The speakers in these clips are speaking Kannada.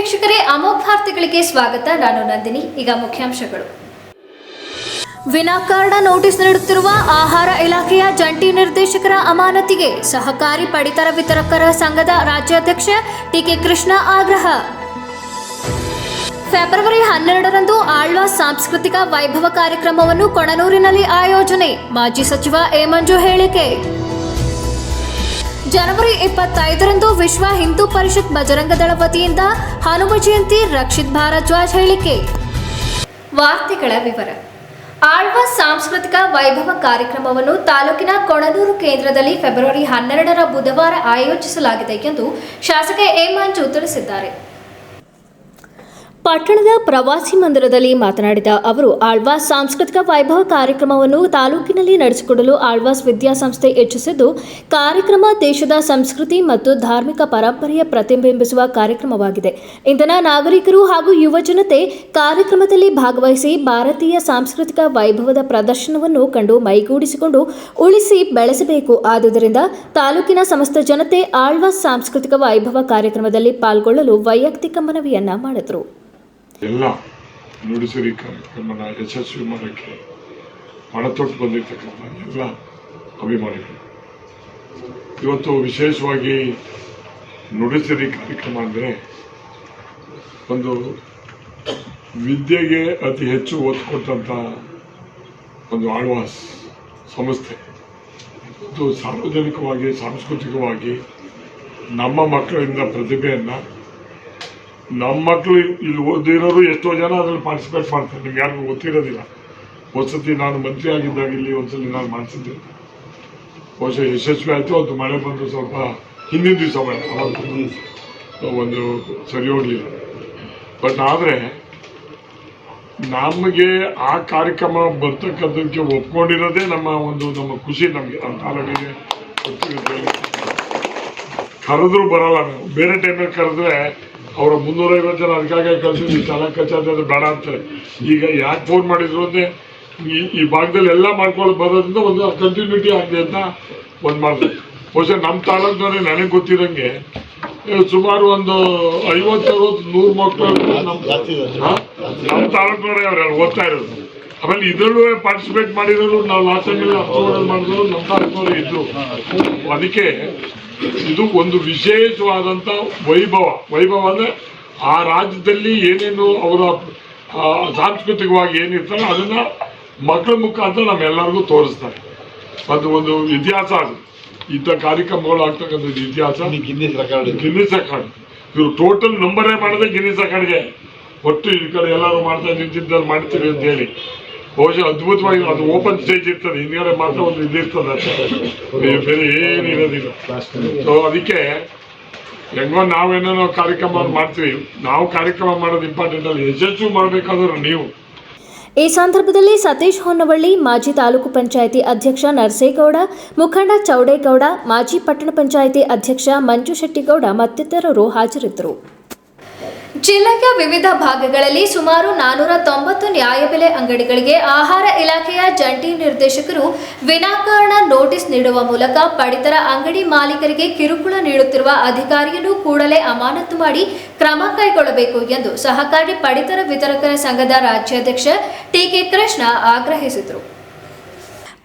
ವೀಕ್ಷಕರೇ, ಅಮೋಘ ವಾರ್ತೆಗಳಿಗೆ ಸ್ವಾಗತ. ನಾನು ನಂದಿನಿ. ಈಗ ಮುಖ್ಯಾಂಶಗಳು. ವಿನಾಕಾರಣ ನೋಟಿಸ್ ನೀಡುತ್ತಿರುವ ಆಹಾರ ಇಲಾಖೆಯ ಜಂಟಿ ನಿರ್ದೇಶಕರ ಅಮಾನತಿಗೆ ಸಹಕಾರಿ ಪಡಿತರ ವಿತರಕರ ಸಂಘದ ರಾಜ್ಯಾಧ್ಯಕ್ಷ ಟಿಕೆ ಕೃಷ್ಣ ಆಗ್ರಹ. ಫೆಬ್ರವರಿ ಹನ್ನೆರಡರಂದು ಆಳ್ವಾಸ್ ಸಾಂಸ್ಕೃತಿಕ ವೈಭವ ಕಾರ್ಯಕ್ರಮವನ್ನು ಕೊಣನೂರಿನಲ್ಲಿ ಆಯೋಜನೆ. ಮಾಜಿ ಸಚಿವ ಎ. ಮಂಜು ಹೇಳಿಕೆ. ಜನವರಿ ಇಪ್ಪತ್ತೈದರಂದು ವಿಶ್ವ ಹಿಂದೂ ಪರಿಷತ್ ಬಜರಂಗದಳ ವತಿಯಿಂದ ಹನುಮ ಜಯಂತಿ ರಕ್ಷಿತ್ ಭಾರದ್ವಾಜ್ ಹೇಳಿಕೆ. ವಾರ್ತೆಗಳ ವಿವರ. ಆಳ್ವ ಸಾಂಸ್ಕೃತಿಕ ವೈಭವ ಕಾರ್ಯಕ್ರಮವನ್ನು ತಾಲೂಕಿನ ಕೊಣನೂರು ಕೇಂದ್ರದಲ್ಲಿ ಫೆಬ್ರವರಿ ಹನ್ನೆರಡರ ಬುಧವಾರ ಆಯೋಜಿಸಲಾಗಿದೆ ಎಂದು ಶಾಸಕ ಎ ಮಂಜು ತಿಳಿಸಿದ್ದಾರೆ. ಪಟ್ಟಣದ ಪ್ರವಾಸಿ ಮಂದಿರದಲ್ಲಿ ಮಾತನಾಡಿದ ಅವರು ಆಳ್ವಾಸ್ ಸಾಂಸ್ಕೃತಿಕ ವೈಭವ ಕಾರ್ಯಕ್ರಮವನ್ನು ತಾಲೂಕಿನಲ್ಲಿ ನಡೆಸಿಕೊಡಲು ಆಳ್ವಾಸ್ ವಿದ್ಯಾಸಂಸ್ಥೆ ಹೆಚ್ಚಿಸಿದ್ದು ಕಾರ್ಯಕ್ರಮ ದೇಶದ ಸಂಸ್ಕೃತಿ ಮತ್ತು ಧಾರ್ಮಿಕ ಪರಂಪರೆಯ ಪ್ರತಿಬಿಂಬಿಸುವ ಕಾರ್ಯಕ್ರಮವಾಗಿದೆ. ಇಂದಿನ ನಾಗರಿಕರು ಹಾಗೂ ಯುವ ಜನತೆ ಕಾರ್ಯಕ್ರಮದಲ್ಲಿ ಭಾಗವಹಿಸಿ ಭಾರತೀಯ ಸಾಂಸ್ಕೃತಿಕ ವೈಭವದ ಪ್ರದರ್ಶನವನ್ನು ಕಂಡು ಮೈಗೂಡಿಸಿಕೊಂಡು ಉಳಿಸಿ ಬೆಳೆಸಬೇಕು. ಆದುದರಿಂದ ತಾಲೂಕಿನ ಸಮಸ್ತ ಜನತೆ ಆಳ್ವಾಸ್ ಸಾಂಸ್ಕೃತಿಕ ವೈಭವ ಕಾರ್ಯಕ್ರಮದಲ್ಲಿ ಪಾಲ್ಗೊಳ್ಳಲು ವೈಯಕ್ತಿಕ ಮನವಿಯನ್ನ ಮಾಡಿದರು. ಎಲ್ಲ ನುಡಿಸಿರಿ ಕಾರ್ಯಕ್ರಮನ ಯಶಸ್ವಿ ಮಾಡೋಕ್ಕೆ ಪಣತೊಟ್ಟು ಬಂದಿರ್ತಕ್ಕಂಥ ಎಲ್ಲ ಅಭಿಮಾನಿಗಳು. ಇವತ್ತು ವಿಶೇಷವಾಗಿ ನುಡಿಸಿರಿ ಕಾರ್ಯಕ್ರಮ ಅಂದರೆ ಒಂದು ವಿದ್ಯೆಗೆ ಅತಿ ಹೆಚ್ಚು ಒತ್ತು ಕೊಟ್ಟಂಥ ಒಂದು ಆಳ್ವಾಸ್ ಸಂಸ್ಥೆ. ಇದು ಸಾರ್ವಜನಿಕವಾಗಿ, ಸಾಂಸ್ಕೃತಿಕವಾಗಿ ನಮ್ಮ ಮಕ್ಕಳಿಂದ ಪ್ರತಿಭೆಯನ್ನು ನಮ್ಮ ಮಕ್ಕಳು ಇಲ್ಲಿ ಓದಿರೋರು ಎಷ್ಟೋ ಜನ ಅದ್ರಲ್ಲಿ ಪಾರ್ಟಿಸಿಪೇಟ್ ಮಾಡ್ತಾರೆ. ನಿಮ್ಗೆ ಯಾರಿಗೂ ಗೊತ್ತಿರೋದಿಲ್ಲ. ಒಂದ್ಸತಿ ನಾನು ಮಂತ್ರಿ ಆಗಿದ್ದಾಗ ಇಲ್ಲಿ ಒಂದ್ಸಲಿ ನಾನು ಮಾಡಿಸಿದ್ದೆ ಬಹುಶಃ ಯಶಸ್ವಿ ಆಯಿತು, ಅದು ಮಳೆ ಬಂದು ಸ್ವಲ್ಪ ಹಿಂದಿನ ದಿವಸ ಅವಾಗ ಒಂದು ಸರಿ ಹೋಗಲಿಲ್ಲ. ಬಟ್ ಆದರೆ ನಮಗೆ ಆ ಕಾರ್ಯಕ್ರಮ ಬರ್ತಕ್ಕಂಥದಕ್ಕೆ ಒಪ್ಕೊಂಡಿರೋದೇ ನಮ್ಮ ಒಂದು ನಮ್ಮ ಖುಷಿ ನಮಗೆ. ನಮ್ಮ ತಾಲೂಕಿಗೆ ಕರೆದ್ರು ಬರಲ್ಲ ನಾವು. ಬೇರೆ ಟೈಮಲ್ಲಿ ಕರೆದ್ರೆ ಅವರ ಮುನ್ನೂರೈವತ್ತು ಜನ ಅದಕ್ಕಾಗಿ ಕಳ್ಸಿದ್ವಿ ಚೆನ್ನಾಗಿ ಕಚೇರಿ ಅದು ಬೇಡ ಅಂತಾರೆ. ಈಗ ಯಾಕೆ ಫೋನ್ ಮಾಡಿದ್ರು ಅಂದ್ರೆ ಈ ಈ ಭಾಗದಲ್ಲಿ ಎಲ್ಲ ಮಾಡ್ಕೊಂಡು ಬರೋದ್ರಿಂದ ಒಂದು ಕಂಟಿನ್ಯೂಟಿ ಆಗಿದೆ ಅಂತ ಒಂದು ಮಾಡಿದ್ರು ಬಹುಶಃ ನಮ್ಮ ತಾಲೂಕಿನಲ್ಲಿ ನನಗೆ ಗೊತ್ತಿರೋಂಗೆ ಸುಮಾರು ಒಂದು ಐವತ್ತು ಅರವತ್ತು ನೂರು ಮಕ್ಕಳು ನಮ್ಮ ತಾಲೂಕಿನವರೇ ಅವ್ರೆಲ್ಲ ಓದ್ತಾ ಇರೋದು? ಆಮೇಲೆ ಇದರಲ್ಲೂ ಪಾರ್ಟಿಸಿಪೇಟ್ ಮಾಡಿರೋರು ನಾವು ಲಾಸ್ಟ್ ಟೈಮ್ ಮಾಡಿದ್ರು ನಮ್ಮ ತಾಲೂಕಿನವರು ಇದ್ರು. ಅದಕ್ಕೆ ಇದು ಒಂದು ವಿಶೇಷವಾದಂಥ ವೈಭವ. ವೈಭವ ಅಂದರೆ ಆ ರಾಜ್ಯದಲ್ಲಿ ಏನೇನು ಅವರ ಸಾಂಸ್ಕೃತಿಕವಾಗಿ ಏನಿರ್ತಾರೆ ಅದನ್ನ ಮಕ್ಕಳ ಮುಖಾಂತರ ನಮ್ಮೆಲ್ಲರಿಗೂ ತೋರಿಸ್ತಾರೆ. ಅದು ಒಂದು ಇತಿಹಾಸ ಅದು. ಇಂಥ ಕಾರ್ಯಕ್ರಮಗಳು ಆಗ್ತಕ್ಕಂಥದ್ದು ಇತಿಹಾಸ. ಗಿನ್ನಿಸ್ ರೆಕಾರ್ಡ್ ಗಿನ್ನಿಸ್ ರೆಕಾರ್ಡ್ ಇವರು ಟೋಟಲ್ ನಂಬರೇ ಮಾಡಿದೆ ಗಿನ್ನಿಸ್ ರೆಕಾರ್ಡ್ಗೆ ಒಟ್ಟು ಈ ಕಡೆ ಎಲ್ಲರೂ ಮಾಡ್ತಾ ನಿಂತಿದ್ದಲ್ಲಿ ಮಾಡ್ತೀವಿ ಅಂತ ಹೇಳಿ. ಬಹುಶಃ ಅದ್ಭುತವಾಗಿ ಅದು ಓಪನ್ ಸ್ಟೇಜ್ ಇರ್ತದೆ. ಹಿಂದ್ಗಡೆ ಮಾತ್ರ ಒಂದು ಇದಿರ್ತದೆ. ಬೇರೆ ಏನು ಇರೋದಿಲ್ಲ. ಸೊ ಅದಕ್ಕೆ ಹೆಂಗೋ ನಾವೇನೋ ಕಾರ್ಯಕ್ರಮ ಮಾಡ್ತೀವಿ. ನಾವು ಕಾರ್ಯಕ್ರಮ ಮಾಡೋದು ಇಂಪಾರ್ಟೆಂಟ್ ಅಲ್ಲ. ಯಶಸ್ವಿ ಮಾಡಬೇಕಾದ್ರೆ ನೀವು. ಈ ಸಂದರ್ಭದಲ್ಲಿ ಸತೀಶ್ ಹೊನ್ನವಳ್ಳಿ, ಮಾಜಿ ತಾಲೂಕು ಪಂಚಾಯಿತಿ ಅಧ್ಯಕ್ಷ ನರಸೇಗೌಡ, ಮುಖಂಡ ಚೌಡೇಗೌಡ, ಮಾಜಿ ಪಟ್ಟಣ ಪಂಚಾಯಿತಿ ಅಧ್ಯಕ್ಷ ಮಂಜು ಶೆಟ್ಟಿಗೌಡ ಮತ್ತಿತರರು ಹಾಜರಿದ್ದರು. ಜಿಲ್ಲೆಯ ವಿವಿಧ ಭಾಗಗಳಲ್ಲಿ ಸುಮಾರು ನಾನೂರ ತೊಂಬತ್ತು ನ್ಯಾಯಬೆಲೆ ಅಂಗಡಿಗಳಿಗೆ ಆಹಾರ ಇಲಾಖೆಯ ಜಂಟಿ ನಿರ್ದೇಶಕರು ವಿನಾಕಾರಣ ನೋಟಿಸ್ ನೀಡುವ ಮೂಲಕ ಪಡಿತರ ಅಂಗಡಿ ಮಾಲೀಕರಿಗೆ ಕಿರುಕುಳ ನೀಡುತ್ತಿರುವ ಅಧಿಕಾರಿಯನ್ನು ಕೂಡಲೇ ಅಮಾನತು ಮಾಡಿ ಕ್ರಮ ಕೈಗೊಳ್ಳಬೇಕು ಎಂದು ಸಹಕಾರಿ ಪಡಿತರ ವಿತರಕರ ಸಂಘದ ರಾಜ್ಯಾಧ್ಯಕ್ಷ ಟಿಕೆ ಕೃಷ್ಣ ಆಗ್ರಹಿಸಿದರು.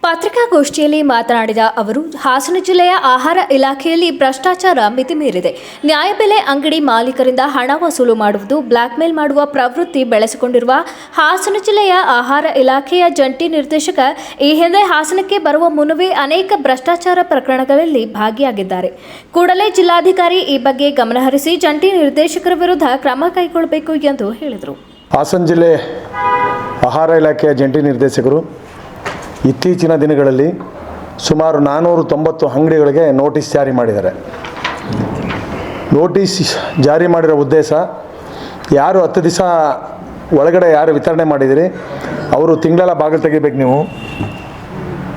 ಪತ್ರಿಕಾಗೋಷ್ಠಿಯಲ್ಲಿ ಮಾತನಾಡಿದ ಅವರು, ಹಾಸನ ಜಿಲ್ಲೆಯ ಆಹಾರ ಇಲಾಖೆಯಲ್ಲಿ ಭ್ರಷ್ಟಾಚಾರ ಮಿತಿ ಮಿತಿಮೀರಿದೆ ನ್ಯಾಯಬೆಲೆ ಅಂಗಡಿ ಮಾಲೀಕರಿಂದ ಹಣ ವಸೂಲು ಮಾಡುವುದು ಬ್ಲ್ಯಾಕ್ಮೇಲ್ ಮಾಡುವ ಪ್ರವೃತ್ತಿ ಬೆಳೆಸಿಕೊಂಡಿರುವ ಹಾಸನ ಜಿಲ್ಲೆಯ ಆಹಾರ ಇಲಾಖೆಯ ಜಂಟಿ ನಿರ್ದೇಶಕ ಈ ಹಿಂದೆ ಹಾಸನಕ್ಕೆ ಬರುವ ಮುನ್ನವೇ ಅನೇಕ ಭ್ರಷ್ಟಾಚಾರ ಪ್ರಕರಣಗಳಲ್ಲಿ ಭಾಗಿಯಾಗಿದ್ದಾರೆ. ಕೂಡಲೇ ಜಿಲ್ಲಾಧಿಕಾರಿ ಈ ಬಗ್ಗೆ ಗಮನಹರಿಸಿ ಜಂಟಿ ನಿರ್ದೇಶಕರ ವಿರುದ್ಧ ಕ್ರಮ ಕೈಗೊಳ್ಳಬೇಕು ಎಂದು ಹೇಳಿದರು. ಹಾಸನ ಜಿಲ್ಲೆ ಆಹಾರ ಇಲಾಖೆಯ ಜಂಟಿ ನಿರ್ದೇಶಕರು ಇತ್ತೀಚಿನ ದಿನಗಳಲ್ಲಿ ಸುಮಾರು ನಾನ್ನೂರು ತೊಂಬತ್ತು ಅಂಗಡಿಗಳಿಗೆ ನೋಟಿಸ್ ಜಾರಿ ಮಾಡಿದ್ದಾರೆ. ನೋಟಿಸ್ ಜಾರಿ ಮಾಡಿರೋ ಉದ್ದೇಶ, ಯಾರು ಹತ್ತು ದಿವಸ ಒಳಗಡೆ ಯಾರು ವಿತರಣೆ ಮಾಡಿದಿರಿ, ಅವರು ತಿಂಗಳೆಲ್ಲ ಬಾಗಿಲು ತೆಗಿಬೇಕು ನೀವು.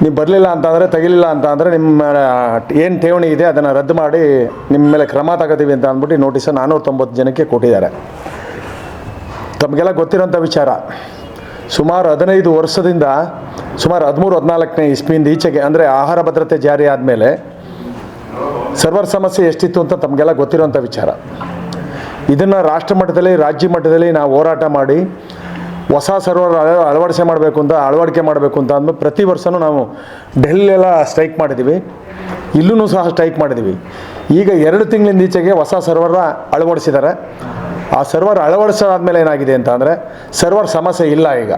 ನೀವು ಬರಲಿಲ್ಲ ಅಂತಂದರೆ, ತೆಗಿಲಿಲ್ಲ ಅಂತ ಅಂದರೆ ನಿಮ್ಮ ಏನು ಠೇವಣಿ ಇದೆ ಅದನ್ನು ರದ್ದು ಮಾಡಿ ನಿಮ್ಮ ಮೇಲೆ ಕ್ರಮ ತಗೋತೀವಿ ಅಂತ ಅಂದ್ಬಿಟ್ಟು ನೋಟಿಸ್ ನಾನ್ನೂರ ತೊಂಬತ್ತು ಜನಕ್ಕೆ ಕೊಟ್ಟಿದ್ದಾರೆ. ತಮಗೆಲ್ಲ ಗೊತ್ತಿರೋಂಥ ವಿಚಾರ. ಸುಮಾರು ಹದಿನೈದು ವರ್ಷದಿಂದ, ಸುಮಾರು ಹದಿಮೂರು, ಹದಿನಾಲ್ಕನೇ ಇಸ್ವಿಯಿಂದ ಈಚೆಗೆ, ಅಂದರೆ ಆಹಾರ ಭದ್ರತೆ ಜಾರಿ ಆದಮೇಲೆ ಸರ್ವರ್ ಸಮಸ್ಯೆ ಎಷ್ಟಿತ್ತು ಅಂತ ತಮಗೆಲ್ಲ ಗೊತ್ತಿರೋಂಥ ವಿಚಾರ. ಇದನ್ನು ರಾಷ್ಟ್ರ ಮಟ್ಟದಲ್ಲಿ, ರಾಜ್ಯ ಮಟ್ಟದಲ್ಲಿ ನಾವು ಹೋರಾಟ ಮಾಡಿ, ಹೊಸ ಸರ್ವರ್ ಅಳವಡಿಸೆ ಮಾಡಬೇಕು ಅಂತ, ಅಳವಡಿಕೆ ಮಾಡಬೇಕು ಅಂತ ಅಂದ್ಬಿಟ್ಟು ಪ್ರತಿ ವರ್ಷವೂ ನಾವು ಡೆಲ್ಲಿಯೆಲ್ಲ ಸ್ಟ್ರೈಕ್ ಮಾಡಿದ್ದೀವಿ ಇಲ್ಲೂ ಸಹ ಸ್ಟ್ರೈಕ್ ಮಾಡಿದ್ದೀವಿ ಈಗ ಎರಡು ತಿಂಗಳಿಂದ ಈಚೆಗೆ ಹೊಸ ಸರ್ವರ್ನ ಅಳವಡಿಸಿದ್ದಾರೆ. ಆ ಸರ್ವರ್ ಅಳವಡಿಸಾದ್ಮೇಲೆ ಏನಾಗಿದೆ ಅಂತ ಅಂದರೆ ಸರ್ವರ್ ಸಮಸ್ಯೆ ಇಲ್ಲ ಈಗ.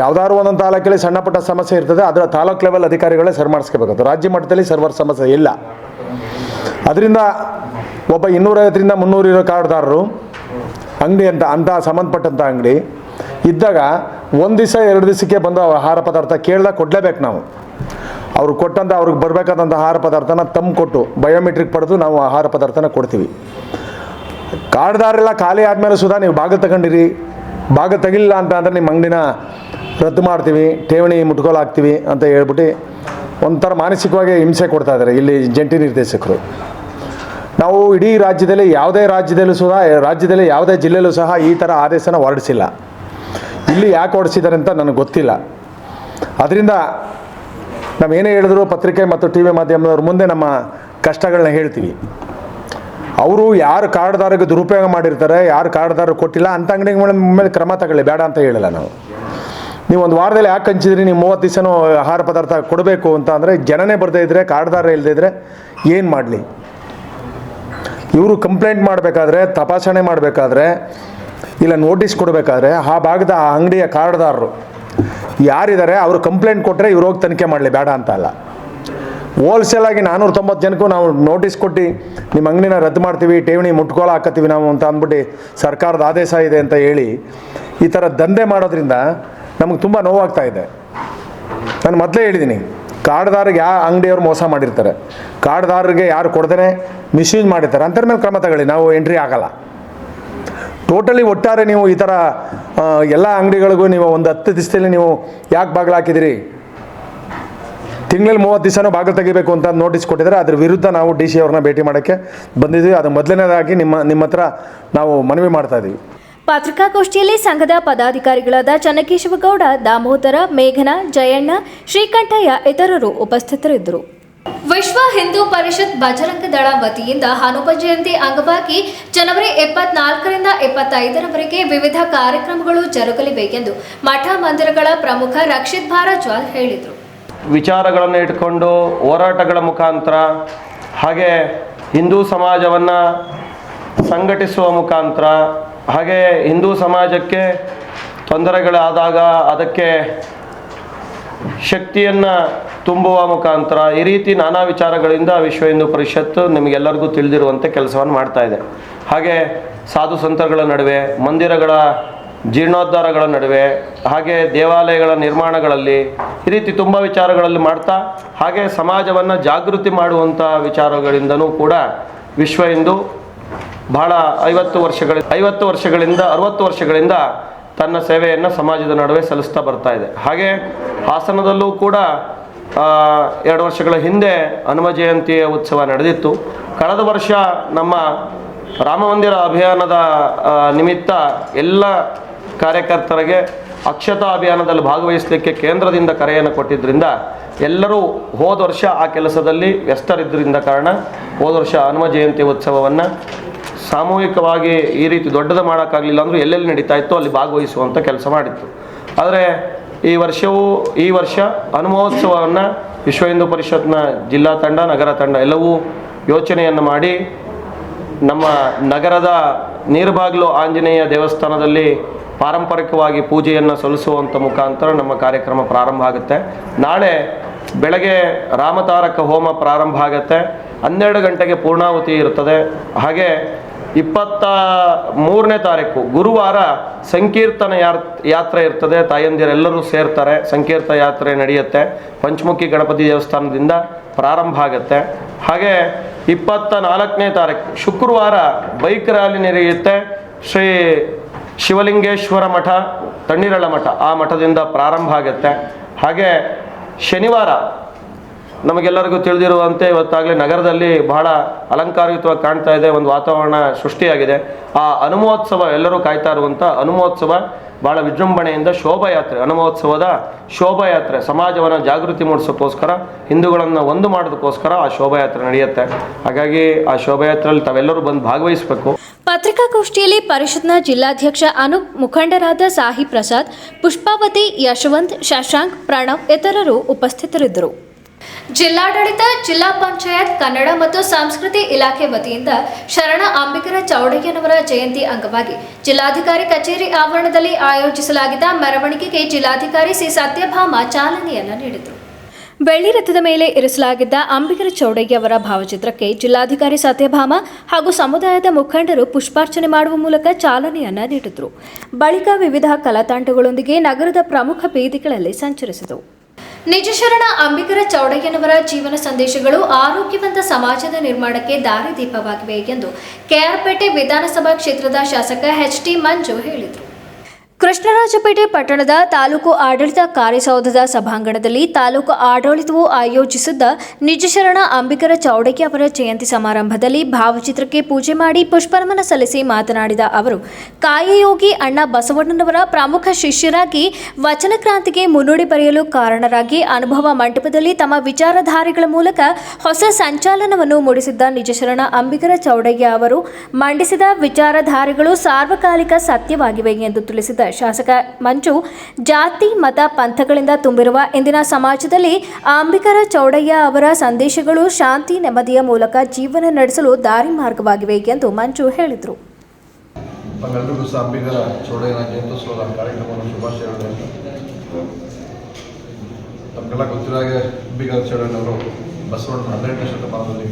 ಯಾವ್ದಾದ್ರು ಒಂದೊಂದು ತಾಲೂಕಲ್ಲಿ ಸಣ್ಣ ಪುಟ್ಟ ಸಮಸ್ಯೆ ಇರ್ತದೆ, ಅದರ ತಾಲೂಕ್ ಲೆವೆಲ್ ಅಧಿಕಾರಿಗಳೇ ಸರ್ ರಾಜ್ಯ ಮಟ್ಟದಲ್ಲಿ ಸರ್ವರ್ ಸಮಸ್ಯೆ ಇಲ್ಲ. ಅದರಿಂದ ಒಬ್ಬ ಇನ್ನೂರೈವತ್ತರಿಂದ ಮುನ್ನೂರು ಇರೋ ಕಾರ್ಡ್ದಾರರು, ಅಂಗಡಿ ಅಂತ ಅಂತ ಸಂಬಂಧಪಟ್ಟಂಥ ಅಂಗಡಿ, ಇದ್ದಾಗ ಒಂದು ದಿವಸ ಎರಡು ದಿವಸಕ್ಕೆ ಬಂದು ಆಹಾರ ಪದಾರ್ಥ ಕೇಳ್ದಾಗ ಕೊಡಲೇಬೇಕು ನಾವು. ಅವ್ರು ಕೊಟ್ಟಂಥ ಅವ್ರಿಗೆ ಬರಬೇಕಾದಂಥ ಆಹಾರ ಪದಾರ್ಥನ ತಮ್ಮ ಕೊಟ್ಟು ಬಯೋಮೆಟ್ರಿಕ್ ಪಡೆದು ನಾವು ಆಹಾರ ಪದಾರ್ಥನ ಕೊಡ್ತೀವಿ. ಕಾರ್ಡ್ದಾರೆಲ್ಲ ಖಾಲಿ ಆದಮೇಲೆ ಸುಧಾ ನೀವು ಭಾಗ ತಗೊಂಡಿರಿ. ಭಾಗ ತೆಗಿಲಿಲ್ಲ ಅಂತ ಅಂದರೆ ನಿಮ್ಮ ಅಂಗಡಿನ ರದ್ದು ಮಾಡ್ತೀವಿ, ಠೇವಣಿ ಮುಟ್ಕೋಲು ಹಾಕ್ತೀವಿ ಅಂತ ಹೇಳ್ಬಿಟ್ಟು ಒಂಥರ ಮಾನಸಿಕವಾಗಿ ಹಿಂಸೆ ಕೊಡ್ತಾ ಇದ್ದಾರೆ ಇಲ್ಲಿ ಜಂಟಿ ನಿರ್ದೇಶಕರು. ನಾವು ಇಡೀ ರಾಜ್ಯದಲ್ಲಿ ಯಾವುದೇ ರಾಜ್ಯದಲ್ಲೂ ಸಹ ರಾಜ್ಯದಲ್ಲಿ ಯಾವುದೇ ಜಿಲ್ಲೆಯಲ್ಲೂ ಸಹ ಈ ಥರ ಆದೇಶನ ಹೊರಡಿಸಿಲ್ಲ. ಇಲ್ಲಿ ಯಾಕೆ ಹೊರಡಿಸಿದ್ದಾರೆ ಅಂತ ನನಗೆ ಗೊತ್ತಿಲ್ಲ. ಅದರಿಂದ ನಾವು ಏನೇ ಹೇಳಿದ್ರು ಪತ್ರಿಕೆ ಮತ್ತು ಟಿ ವಿ ಮಾಧ್ಯಮದವ್ರ ಮುಂದೆ ನಮ್ಮ ಕಷ್ಟಗಳನ್ನ ಹೇಳ್ತೀವಿ. ಅವರು ಯಾರು ಕಾರ್ಡ್ದಾರಿಗೆ ದುರುಪಯೋಗ ಮಾಡಿರ್ತಾರೆ, ಯಾರು ಕಾರ್ಡ್ದಾರ ಕೊಟ್ಟಿಲ್ಲ ಅಂತ ಅಂಗಡಿ ಮೇಲೆ ಕ್ರಮ ತಗೊಳ್ಳಿ, ಬೇಡ ಅಂತ ಹೇಳಿಲ್ಲ ನಾವು. ನೀವು ಒಂದು ವಾರದಲ್ಲಿ ಯಾಕೆ ಹಂಚಿದ್ರಿ? ನೀವು ಮೂವತ್ತು ದಿವಸನೂ ಆಹಾರ ಪದಾರ್ಥ ಕೊಡಬೇಕು ಅಂತ ಅಂದರೆ ಜನನೇ ಬರದೇ ಇದ್ದರೆ ಕಾರ್ಡ್ದಾರ ಇಲ್ಲದಿದ್ರೆ ಏನು ಮಾಡಲಿ? ಇವರು ಕಂಪ್ಲೇಂಟ್ ಮಾಡಬೇಕಾದ್ರೆ, ತಪಾಸಣೆ ಮಾಡಬೇಕಾದ್ರೆ, ಇಲ್ಲ ನೋಟಿಸ್ ಕೊಡಬೇಕಾದ್ರೆ, ಆ ಭಾಗದ ಆ ಅಂಗಡಿಯ ಕಾರ್ಡ್ದಾರರು ಯಾರಿದ್ದಾರೆ, ಅವರು ಕಂಪ್ಲೇಂಟ್ ಕೊಟ್ಟರೆ ಇವ್ರು ಹೋಗಿ ತನಿಖೆ ಮಾಡಲಿ, ಬೇಡ ಅಂತ ಅಲ್ಲ. ಹೋಲ್ಸೇಲ್ ಆಗಿ ನಾನ್ನೂರ ತೊಂಬತ್ತು ಜನಕ್ಕೂ ನಾವು ನೋಟಿಸ್ ಕೊಟ್ಟು ನಿಮ್ಮ ಅಂಗಡಿನ ರದ್ದು ಮಾಡ್ತೀವಿ, ಠೇವಣಿ ಮುಟ್ಕೋಳ ಹಾಕತ್ತೀವಿ ನಾವು ಅಂತ ಅಂದ್ಬಿಟ್ಟು ಸರ್ಕಾರದ ಆದೇಶ ಇದೆ ಅಂತ ಹೇಳಿ ಈ ಥರ ದಂಧೆ ಮಾಡೋದ್ರಿಂದ ನಮಗೆ ತುಂಬ ನೋವಾಗ್ತಾ ಇದೆ. ನಾನು ಮೊದಲೇ ಹೇಳಿದ್ದೀನಿ ಕಾರ್ಡ್ದಾರಿಗೆ ಯಾವ ಅಂಗಡಿಯವ್ರು ಮೋಸ ಮಾಡಿರ್ತಾರೆ. ಕಾರ್ಡ್ದಾರರಿಗೆ ಯಾರು ಕೊಡ್ದೇ ಮಿಸ್ಯೂಸ್ ಮಾಡಿರ್ತಾರೆ. ಅಂತರ ಮೇಲೆ ಕ್ರಮ ತಗೊಳ್ಳಿ, ನಾವು ಎಂಟ್ರಿ ಆಗಲ್ಲ. ಟೋಟಲಿ ಒಟ್ಟಾರೆ ನೀವು ಈ ಥರ ಎಲ್ಲ ಅಂಗಡಿಗಳಿಗೂ ನೀವು ಒಂದು ಹತ್ತು ದಿವಸದಲ್ಲಿ ನೀವು ಯಾಕೆ ಬಾಗಿಲು ಹಾಕಿದಿರಿ? ತಿಂಗಳಲ್ಲಿ ಮೂವತ್ತು ದಿವಸನೂ ಬಾಗಿಲು ತೆಗಿಬೇಕು ಅಂತ ನೋಟಿಸ್ ಕೊಟ್ಟಿದ್ದಾರೆ. ಅದ್ರ ವಿರುದ್ಧ ನಾವು ಡಿ ಸಿ ಅವ್ರನ್ನ ಭೇಟಿ ಮಾಡೋಕ್ಕೆ ಬಂದಿದ್ದೀವಿ. ಅದು ಮೊದಲನೇದಾಗಿ ನಿಮ್ಮ ನಿಮ್ಮ ಹತ್ರ ನಾವು ಮನವಿ ಮಾಡ್ತಾ ಇದ್ದೀವಿ ಪತ್ರಿಕಾಗೋಷ್ಠಿಯಲ್ಲಿ ಸಂಘದ ಪದಾಧಿಕಾರಿಗಳಾದ ಚನ್ನಕೇಶವಗೌಡ, ದಾಮೋದರ, ಮೇಘನ, ಜಯಣ್ಣ, ಶ್ರೀಕಂಠಯ್ಯ ಇತರರು ಉಪಸ್ಥಿತರಿದ್ದರು. ವಿಶ್ವ ಹಿಂದೂ ಪರಿಷತ್ ಬಜರಂಗ ದಳ ವತಿಯಿಂದ ಹನುಮ ಜಯಂತಿ ಅಂಗವಾಗಿ ಜನವರಿ ಎಪ್ಪತ್ನಾಲ್ಕರಿಂದ ಎಪ್ಪತ್ತೈದರವರೆಗೆ ವಿವಿಧ ಕಾರ್ಯಕ್ರಮಗಳು ಜರುಗಲಿವೆ ಎಂದು ಮಠ ಮಂದಿರಗಳ ಪ್ರಮುಖ ರಕ್ಷಿತ್ ಭಾರಜ್ವಾಲ್ ಹೇಳಿದರು. ವಿಚಾರಗಳನ್ನು ಇಟ್ಕೊಂಡು ಹೋರಾಟಗಳ ಮುಖಾಂತರ ಹಾಗೆ ಹಿಂದೂ ಸಮಾಜವನ್ನು ಸಂಘಟಿಸುವ ಮುಖಾಂತರ ಹಾಗೆ ಹಿಂದೂ ಸಮಾಜಕ್ಕೆ ತೊಂದರೆಗಳಾದಾಗ ಅದಕ್ಕೆ ಶಕ್ತಿಯನ್ನು ತುಂಬುವ ಮುಖಾಂತರ ಈ ರೀತಿ ನಾನಾ ವಿಚಾರಗಳಿಂದ ವಿಶ್ವ ಹಿಂದೂ ಪರಿಷತ್ತು ನಿಮಗೆಲ್ಲರಿಗೂ ತಿಳಿದಿರುವಂತೆ ಕೆಲಸವನ್ನು ಮಾಡ್ತಾ ಇದೆ. ಹಾಗೆ ಸಾಧು ಸಂತರಗಳ ನಡುವೆ ಮಂದಿರಗಳ ಜೀರ್ಣೋದ್ಧಾರಗಳ ನಡುವೆ, ಹಾಗೆ ದೇವಾಲಯಗಳ ನಿರ್ಮಾಣಗಳಲ್ಲಿ ಈ ರೀತಿ ತುಂಬ ವಿಚಾರಗಳಲ್ಲಿ ಮಾಡ್ತಾ, ಹಾಗೆ ಸಮಾಜವನ್ನು ಜಾಗೃತಿ ಮಾಡುವಂಥ ವಿಚಾರಗಳಿಂದನೂ ಕೂಡ ವಿಶ್ವ ಇಂದು ಬಹಳ ಐವತ್ತು ವರ್ಷಗಳ, ಐವತ್ತು ವರ್ಷಗಳಿಂದ, ಅರವತ್ತು ವರ್ಷಗಳಿಂದ ತನ್ನ ಸೇವೆಯನ್ನು ಸಮಾಜದ ನಡುವೆ ಸಲ್ಲಿಸ್ತಾ ಬರ್ತಾ ಇದೆ. ಹಾಗೆ ಹಾಸನದಲ್ಲೂ ಕೂಡ ಎರಡು ವರ್ಷಗಳ ಹಿಂದೆ ಹನುಮ ಜಯಂತಿಯ ಉತ್ಸವ ನಡೆದಿತ್ತು. ಕಳೆದ ವರ್ಷ ನಮ್ಮ ರಾಮ ಮಂದಿರ ಅಭಿಯಾನದ ನಿಮಿತ್ತ ಎಲ್ಲ ಕಾರ್ಯಕರ್ತರಿಗೆ ಅಕ್ಷತಾ ಅಭಿಯಾನದಲ್ಲಿ ಭಾಗವಹಿಸಲಿಕ್ಕೆ ಕೇಂದ್ರದಿಂದ ಕರೆಯನ್ನು ಕೊಟ್ಟಿದ್ದರಿಂದ ಎಲ್ಲರೂ ಹೋದ ವರ್ಷ ಆ ಕೆಲಸದಲ್ಲಿ ವ್ಯಸ್ತರಿದ್ದರಿಂದ ಕಾರಣ ಹೋದ ವರ್ಷ ಹನುಮ ಜಯಂತಿ ಉತ್ಸವವನ್ನು ಸಾಮೂಹಿಕವಾಗಿ ಈ ರೀತಿ ದೊಡ್ಡದು ಮಾಡೋಕ್ಕಾಗಲಿಲ್ಲ ಅಂದರೂ ಎಲ್ಲೆಲ್ಲಿ ನಡೀತಾ ಇತ್ತು ಅಲ್ಲಿ ಭಾಗವಹಿಸುವಂಥ ಕೆಲಸ ಮಾಡಿತ್ತು. ಆದರೆ ಈ ವರ್ಷವೂ ಈ ವರ್ಷ ಹನುಮೋತ್ಸವವನ್ನು ವಿಶ್ವ ಹಿಂದೂ ಪರಿಷತ್ನ ಜಿಲ್ಲಾ ತಂಡ, ನಗರ ತಂಡ ಎಲ್ಲವೂ ಯೋಚನೆಯನ್ನು ಮಾಡಿ ನಮ್ಮ ನಗರದ ನೀರ್ಬಾಗ್ಲು ಆಂಜನೇಯ ದೇವಸ್ಥಾನದಲ್ಲಿ ಪಾರಂಪರಿಕವಾಗಿ ಪೂಜೆಯನ್ನು ಸಲ್ಲಿಸುವಂಥ ಮುಖಾಂತರ ನಮ್ಮ ಕಾರ್ಯಕ್ರಮ ಪ್ರಾರಂಭ ಆಗುತ್ತೆ. ನಾಳೆ ಬೆಳಗ್ಗೆ ರಾಮತಾರಕ ಹೋಮ ಪ್ರಾರಂಭ ಆಗುತ್ತೆ. ಹನ್ನೆರಡು ಗಂಟೆಗೆ ಪೂರ್ಣಾಹುತಿ ಇರ್ತದೆ ಹಾಗೆ ಇಪ್ಪತ್ತ ಮೂರನೇ ತಾರೀಕು ಗುರುವಾರ ಸಂಕೀರ್ತನ ಯಾತ್ರೆ ಇರ್ತದೆ. ತಾಯಂದಿರೆಲ್ಲರೂ ಸೇರ್ತಾರೆ. ಸಂಕೀರ್ತ ಯಾತ್ರೆ ನಡೆಯುತ್ತೆ. ಪಂಚಮುಖಿ ಗಣಪತಿ ದೇವಸ್ಥಾನದಿಂದ ಪ್ರಾರಂಭ ಆಗುತ್ತೆ. ಹಾಗೆ ಇಪ್ಪತ್ತ ನಾಲ್ಕನೇ ತಾರೀಕು ಶುಕ್ರವಾರ ಬೈಕ್ ರ್ಯಾಲಿ ನಡೆಯುತ್ತೆ. ಶ್ರೀ ಶಿವಲಿಂಗೇಶ್ವರ ಮಠ ತಣ್ಣೀರಳ ಮಠ ಆ ಮಠದಿಂದ ಪ್ರಾರಂಭ ಆಗುತ್ತೆ. ಹಾಗೆ ಶನಿವಾರ ನಮಗೆಲ್ಲರಿಗೂ ತಿಳಿದಿರುವಂತೆ ಇವತ್ತಾಗಲೇ ನಗರದಲ್ಲಿ ಬಹಳ ಅಲಂಕಾರಯುತವಾಗಿ ಕಾಣ್ತಾ ಇದೆ, ಒಂದು ವಾತಾವರಣ ಸೃಷ್ಟಿಯಾಗಿದೆ. ಆ ಹನುಮೋತ್ಸವ ಎಲ್ಲರೂ ಕಾಯ್ತಾ ಇರುವಂಥ ಹನುಮೋತ್ಸವ ಬಹಳ ವಿಜೃಂಭಣೆಯಿಂದ ಶೋಭಾಯಾತ್ರೆ, ಹನುಮೋತ್ಸವದ ಶೋಭಾಯಾತ್ರೆ, ಸಮಾಜವನ್ನು ಜಾಗೃತಿ ಮೂಡಿಸೋಕ್ಕೋಸ್ಕರ, ಹಿಂದೂಗಳನ್ನು ಒಂದು ಮಾಡೋದಕ್ಕೋಸ್ಕರ ಆ ಶೋಭಾಯಾತ್ರೆ ನಡೆಯುತ್ತೆ. ಹಾಗಾಗಿ ಆ ಶೋಭಾಯಾತ್ರೆಯಲ್ಲಿ ತಾವೆಲ್ಲರೂ ಬಂದು ಭಾಗವಹಿಸಬೇಕು. ಪತ್ರಿಕಾಗೋಷ್ಠಿಯಲ್ಲಿ ಪರಿಷತ್ನ ಜಿಲ್ಲಾಧ್ಯಕ್ಷ ಅನೂಪ್ ಮುಖಂಡರಾದ ಸಾಹಿ ಪ್ರಸಾದ್ ಪುಷ್ಪಾವತಿ, ಯಶವಂತ್, ಶಶಾಂಕ್, ಪ್ರಣವ್ ಇತರರು ಉಪಸ್ಥಿತರಿದ್ದರು. ಜಿಲ್ಲಾಡಳಿತ, ಜಿಲ್ಲಾ ಪಂಚಾಯತ್, ಕನ್ನಡ ಮತ್ತು ಸಂಸ್ಕೃತಿ ಇಲಾಖೆ ವತಿಯಿಂದ ಶರಣ ಅಂಬಿಕರ ಚೌಡಯ್ಯನವರ ಜಯಂತಿ ಅಂಗವಾಗಿ ಜಿಲ್ಲಾಧಿಕಾರಿ ಕಚೇರಿ ಆವರಣದಲ್ಲಿ ಆಯೋಜಿಸಲಾಗಿದ್ದ ಮೆರವಣಿಗೆಗೆ ಜಿಲ್ಲಾಧಿಕಾರಿ ಸಿ. ಸತ್ಯಭಾಮ ಚಾಲನೆಯನ್ನು ನೀಡಿದರು. ಬೆಳ್ಳಿ ರಥದ ಮೇಲೆ ಇರಿಸಲಾಗಿದ್ದ ಅಂಬಿಗರ ಚೌಡಯ್ಯವರ ಭಾವಚಿತ್ರಕ್ಕೆ ಜಿಲ್ಲಾಧಿಕಾರಿ ಸತ್ಯಭಾಮ ಹಾಗೂ ಸಮುದಾಯದ ಮುಖಂಡರು ಪುಷ್ಪಾರ್ಚನೆ ಮಾಡುವ ಮೂಲಕ ಚಾಲನೆಯನ್ನ ನೀಡಿದರು. ಬಳಿಕ ವಿವಿಧ ಕಲಾತಾಂಡಗಳೊಂದಿಗೆ ನಗರದ ಪ್ರಮುಖ ಬೀದಿಗಳಲ್ಲಿ ಸಂಚರಿಸಿದವು. ನಿಜ ಅಂಬಿಕರ ಚೌಡಯ್ಯನವರ ಜೀವನ ಸಂದೇಶಗಳು ಆರೋಗ್ಯವಂತ ಸಮಾಜದ ನಿರ್ಮಾಣಕ್ಕೆ ದಾರಿದೀಪವಾಗಿವೆ ಎಂದು ಕೆಆರ್ಪೇಟೆ ವಿಧಾನಸಭಾ ಕ್ಷೇತ್ರದ ಶಾಸಕ ಎಚ್ ಟಿ ಮಂಜು ಹೇಳಿದರು. ಕೃಷ್ಣರಾಜಪೇಟೆ ಪಟ್ಟಣದ ತಾಲೂಕು ಆಡಳಿತ ಕಾರ್ಯಸೌಧದ ಸಭಾಂಗಣದಲ್ಲಿ ತಾಲೂಕು ಆಡಳಿತವು ಆಯೋಜಿಸಿದ್ದ ನಿಜಶರಣ ಅಂಬಿಕರ ಚೌಡಕಿ ಅವರ ಜಯಂತಿ ಸಮಾರಂಭದಲ್ಲಿ ಭಾವಚಿತ್ರಕ್ಕೆ ಪೂಜೆ ಮಾಡಿ ಪುಷ್ಪನಮನ ಸಲ್ಲಿಸಿ ಮಾತನಾಡಿದ ಅವರು, ಕಾಯಯೋಗಿ ಅಣ್ಣ ಬಸವಣ್ಣನವರ ಪ್ರಮುಖ ಶಿಷ್ಯರಾಗಿ ವಚನ ಕ್ರಾಂತಿಗೆ ಮುನ್ನುಡಿ ಬರೆಯಲು ಕಾರಣರಾಗಿ ಅನುಭವ ಮಂಟಪದಲ್ಲಿ ತಮ್ಮ ವಿಚಾರಧಾರೆಗಳ ಮೂಲಕ ಹೊಸ ಸಂಚಾಲನವನ್ನು ಮೂಡಿಸಿದ್ದ ನಿಜಶರಣ ಅಂಬಿಕರ ಚೌಡಯ್ಯ ಅವರು, ಮಂಡಿಸಿದ ವಿಚಾರಧಾರೆಗಳು ಸಾರ್ವಕಾಲಿಕ ಸತ್ಯವಾಗಿವೆ ಎಂದು ತಿಳಿಸಿದ ಶಾಸಕ ಮಂಜು, ಜಾತಿ, ಮತ, ಪಂಥಗಳಿಂದ ತುಂಬಿರುವ ಇಂದಿನ ಸಮಾಜದಲ್ಲಿ ಅಂಬಿಕರ ಚೌಡಯ್ಯ ಅವರ ಸಂದೇಶಗಳು ಶಾಂತಿ, ನೆಮ್ಮದಿಯ ಮೂಲಕ ಜೀವನ ನಡೆಸಲು ದಾರಿ ಮಾರ್ಗವಾಗಿವೆ ಎಂದು ಮಂಜು ಹೇಳಿದರು. ತಮ್ಮೆಲ್ಲರಿಗೂ ಸಹ ಅಂಬಿಗರ ಚೌಡಯ್ಯನ ಜಯಂತ್ಯೋತ್ಸವದ ಕಾರ್ಯಕ್ರಮವನ್ನು ಶುಭಾಶಯಗಳು ತಮಗೆಲ್ಲ ಗೊತ್ತಿರೋ ಹಾಗೆ ಅಂಬಿಗರ ಚೌಡಯ್ಯನವರು ಬಸವಣ್ಣ ಹದಿನೆಂಟನೇ ಶತಮಾನದಲ್ಲಿ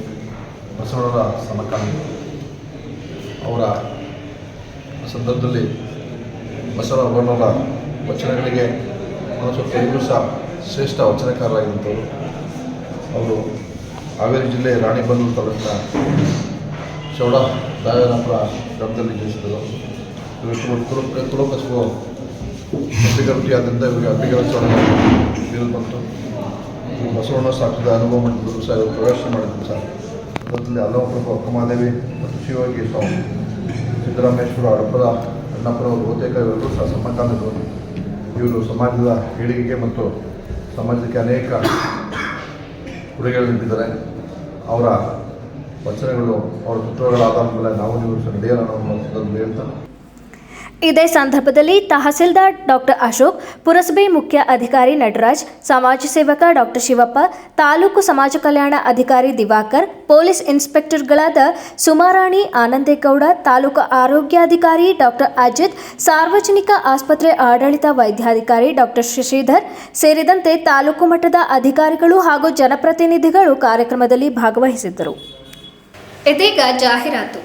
ಬಸವಣ್ಣರ ಸಮಕಾಲೀನ ಅವರ ಸಂದರ್ಭದಲ್ಲಿ ಬಸವಣ್ಣವರ ವಚನಗಳಿಗೆ ಮನಸ್ಸು ಇಬ್ಬರು ಸಹ ಶ್ರೇಷ್ಠ ವಚನಕಾರರಾಗಿದ್ದರು ಅವರು ಹಾವೇರಿ ಜಿಲ್ಲೆ ರಾಣಿಬೆನ್ನೂರು ತಾಲೂಕಿನ ಚೌಡ ದಾಯನಪುರ ಗ್ರಾಮದಲ್ಲಿ ಜನಿಸಿದರು. ಇವರು ಕುಲ ಕುಲ ಕುಲಕಸುಬು ಅಂಬಿಗರುಟಿ ಆದ್ದರಿಂದ ಇವರಿಗೆ ಅಂಬಿಗರ ಚೌಡ ಬಿರುದು ಬಂತು. ಬಸವಣ್ಣ ಸಾಕಿದ ಅನುಭವ ಮಾಡಿದ್ರು ಸಹ ಇವರು ಪ್ರವೇಶ ಮಾಡಿದ್ರು ಸಹ. ಅದರಲ್ಲಿ ಅಲ್ಲಮಪ್ರಭು ಅಕ್ಕಮಾದೇವಿ ಮತ್ತು ಶಿವಯೋಗಿ ಸ್ವಾಮಿ, ಸಿದ್ದರಾಮೇಶ್ವರ ಹಡಪದ ಅಣ್ಣಪ್ಪರ ಬಹುತೇಕ ಇವರು ಸಹ ಇವರು ಸಮಾಜದ ಏಳಿಗೆಗೆ ಮತ್ತು ಸಮಾಜಕ್ಕೆ ಅನೇಕ ಕೊಡುಗೆಗಳು ನೀಡಿದ್ದಾರೆ. ಅವರ ವಚನಗಳು, ಅವರ ತತ್ವಗಳ ಆಧಾರದ ಮೇಲೆ ನಾವು ನೀವು ನಡೆಯೋಣ ಅನ್ನೋ ಒಂದು ಹೇಳ್ತಾ ಇದೇ ಸಂದರ್ಭದಲ್ಲಿ ತಹಸೀಲ್ದಾರ್ ಡಾಕ್ಟರ್ ಅಶೋಕ್, ಪುರಸಭೆ ಮುಖ್ಯ ಅಧಿಕಾರಿ ನಟರಾಜ್, ಸಮಾಜ ಸೇವಕ ಡಾಕ್ಟರ್ ಶಿವಪ್ಪ, ತಾಲೂಕು ಸಮಾಜ ಕಲ್ಯಾಣ ಅಧಿಕಾರಿ ದಿವಾಕರ್, ಪೊಲೀಸ್ ಇನ್ಸ್ಪೆಕ್ಟರ್ಗಳಾದ ಸುಮಾರಾಣಿ ಆನಂದೇಗೌಡ, ತಾಲೂಕು ಆರೋಗ್ಯಾಧಿಕಾರಿ ಡಾಕ್ಟರ್ ಅಜಿತ್, ಸಾರ್ವಜನಿಕ ಆಸ್ಪತ್ರೆ ಆಡಳಿತ ವೈದ್ಯಾಧಿಕಾರಿ ಡಾಕ್ಟರ್ ಶಶಿಧರ್ ಸೇರಿದಂತೆ ತಾಲೂಕು ಮಟ್ಟದ ಅಧಿಕಾರಿಗಳು ಹಾಗೂ ಜನಪ್ರತಿನಿಧಿಗಳು ಕಾರ್ಯಕ್ರಮದಲ್ಲಿ ಭಾಗವಹಿಸಿದ್ದರು. ಇದೀಗ ಜಾಹೀರಾತು.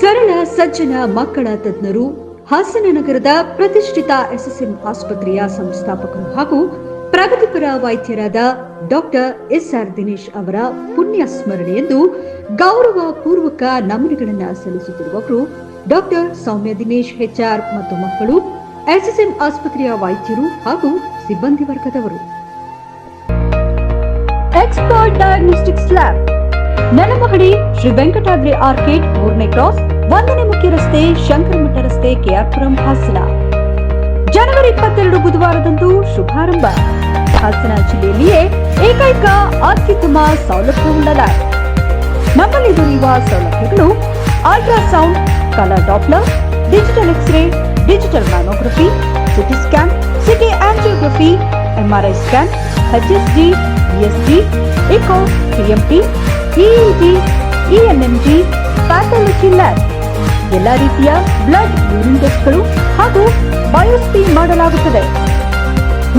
ಸರಳ, ಸಜ್ಜನ ಮಕ್ಕಳ ತಜ್ಞರು ಹಾಸನ ನಗರದ ಪ್ರತಿಷ್ಠಿತ ಎಸ್ಎಸ್ಎಂ ಆಸ್ಪತ್ರೆಯ ಸಂಸ್ಥಾಪಕರು ಹಾಗೂ ಪ್ರಗತಿಪರ ವೈದ್ಯರಾದ ಡಾಕ್ಟರ್ ಎಸ್ ಆರ್ ದಿನೇಶ್ ಅವರ ಪುಣ್ಯ ಸ್ಮರಣೆಯೆಂದು ಗೌರವ ಪೂರ್ವಕ ನಮನಗಳನ್ನು ಸಲ್ಲಿಸುತ್ತಿರುವವರು ಡಾಕ್ಟರ್ ಸೌಮ್ಯ ದಿನೇಶ್ ಹೆಚ್ಆರ್ ಮತ್ತು ಮಕ್ಕಳು, ಎಸ್ಎಸ್ಎಂ ಆಸ್ಪತ್ರೆಯ ವೈದ್ಯರು ಹಾಗೂ ಸಿಬ್ಬಂದಿ ವರ್ಗದವರು. ಎಕ್ಸ್ಪರ್ಟ್ ಡಯಾಗ್ನೋಸ್ಟಿಕ್ಸ್ ಲ್ಯಾಬ್ ನೆಲಮಹಡಿ ಶ್ರೀ ವೆಂಕಟಾದ್ರಿ ಆರ್ಕೇಡ್, ಮೂರನೇ ಕ್ರಾಸ್, ಒಂದನೇ ಮುಖ್ಯ ರಸ್ತೆ ಶಂಕರಮಠ ರಸ್ತೆ, ಕೆಆರ್ಪುರಂ ಹಾಸನ. ಜನವರಿ ಇಪ್ಪತ್ತೆರಡು ಬುಧವಾರದಂದು ಶುಭಾರಂಭ. ಹಾಸನ ಜಿಲ್ಲೆಯಲ್ಲಿಯೇ ಏಕೈಕ ಅತ್ಯುತ್ತಮ ಸೌಲಭ್ಯ ಲ್ಯಾಬ್ ನಮ್ಮಲ್ಲಿ ದೊರೆಯುವ ಸೌಲಭ್ಯಗಳು ultrasound, colour Doppler, digital X ray, digital mammography, CT scan, CT angiography, MRI scan HSD ESD echo TMT EEG ENMG pathology lab ಎಲ್ಲ ರೀತಿಯ ಬ್ಲಡ್ ಯೂರಿನ್ ಟೆಸ್ಟ್ಗಳು ಹಾಗೂ ಬಯೋಸ್ಪಿ ಮಾಡಲಾಗುತ್ತದೆ.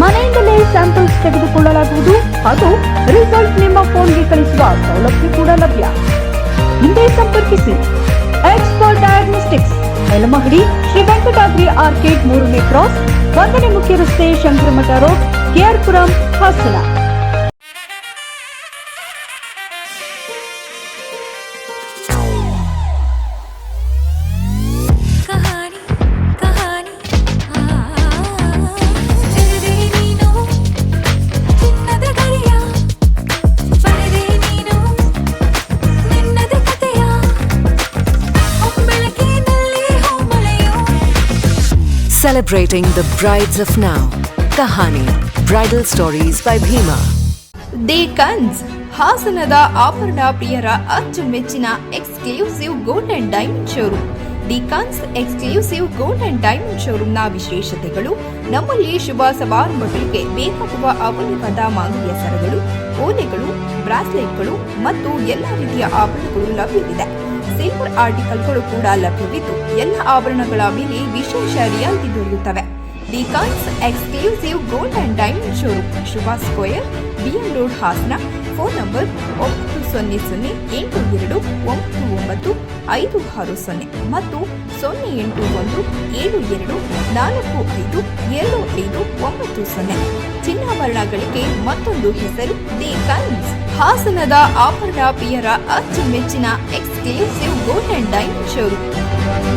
ಮನೆಯಿಂದಲೇ ಸ್ಯಾಂಪಲ್ಸ್ ತೆಗೆದುಕೊಳ್ಳಲಾಗುವುದು ಹಾಗೂ ರಿಸಲ್ಟ್ ನಿಮ್ಮ ಫೋನ್ಗೆ ಕಳಿಸುವ ಸೌಲಭ್ಯ ಕೂಡ ಲಭ್ಯ. ಹಿಂದೆ ಸಂಪರ್ಕಿಸಿ. ಎಕ್ಸ್ಪರ್ಟ್ ಡಯಾಗ್ನೋಸ್ಟಿಕ್ಸ್ ನೆಲಮಹಡಿ ಶ್ರೀ ವೆಂಕಟಾದ್ರಿ ಆರ್ಕೇಡ್ ಮೂರನೇ ಕ್ರಾಸ್ ಒಂದನೇ ಮುಖ್ಯ ರಸ್ತೆ, Shankaramatha road KR Puram Hassan. Celebrating the brides of now. Kahani, Bridal Stories by Bhima. The Kans, ಹಾಸನದ ಆಭರಣ ಪ್ರಿಯರ ಅಚ್ಚುಮೆಚ್ಚಿನ exclusive gold and diamond showroom the Kans exclusive gold and diamond ಶೋರೂಮ್ನ ವಿಶೇಷತೆಗಳು, ನಮ್ಮಲ್ಲಿ ಶುಭ ಸಮಾರಂಭಗಳಿಗೆ ಬೇಕಾಗುವ ಅವಲಂಬದ ಮಾಂಗಲ್ಯ ಸರಗಳು, ಓಲೆಗಳು, ಬ್ರಾಸ್ಲೆಟ್ಗಳು ಮತ್ತು ಎಲ್ಲ ರೀತಿಯ ಆಭರಣಗಳು ಲಭ್ಯವಿದೆ ಸಿಲ್ವರ್ ಆರ್ಟಿಕಲ್ಗಳು ಕೂಡ ಲಭ್ಯವಿದ್ದು, ಎಲ್ಲ ಆಭರಣಗಳ ಮೇಲೆ ವಿಶೇಷ ರಿಯಾಯಿತಿ ದೊರೆಯುತ್ತವೆ. The Kans exclusive gold and diamond showroom Shubha square BM road Hassan phone number ಒಂಬತ್ತು ಸೊನ್ನೆ ಸೊನ್ನೆ ಎಂಟು ಎರಡು ಒಂಬತ್ತು ಒಂಬತ್ತು ಐದು ಆರು ಸೊನ್ನೆ ಮತ್ತು ಸೊನ್ನೆ ಎಂಟು ಒಂದು ಏಳು ಎರಡು ನಾಲ್ಕು ಐದು ಎರಡು ಐದು ಒಂಬತ್ತು ಸೊನ್ನೆ. ಚಿನ್ನಾಭರಣಗಳಿಗೆ ಮತ್ತೊಂದು ಹೆಸರು, ದಿ ಕನ್ಸ್. ಹಾಸನದ ಆಭರಣ ಪ್ರಿಯರ ಅಚ್ಚುಮೆಚ್ಚಿನ exclusive gold and diamond showroom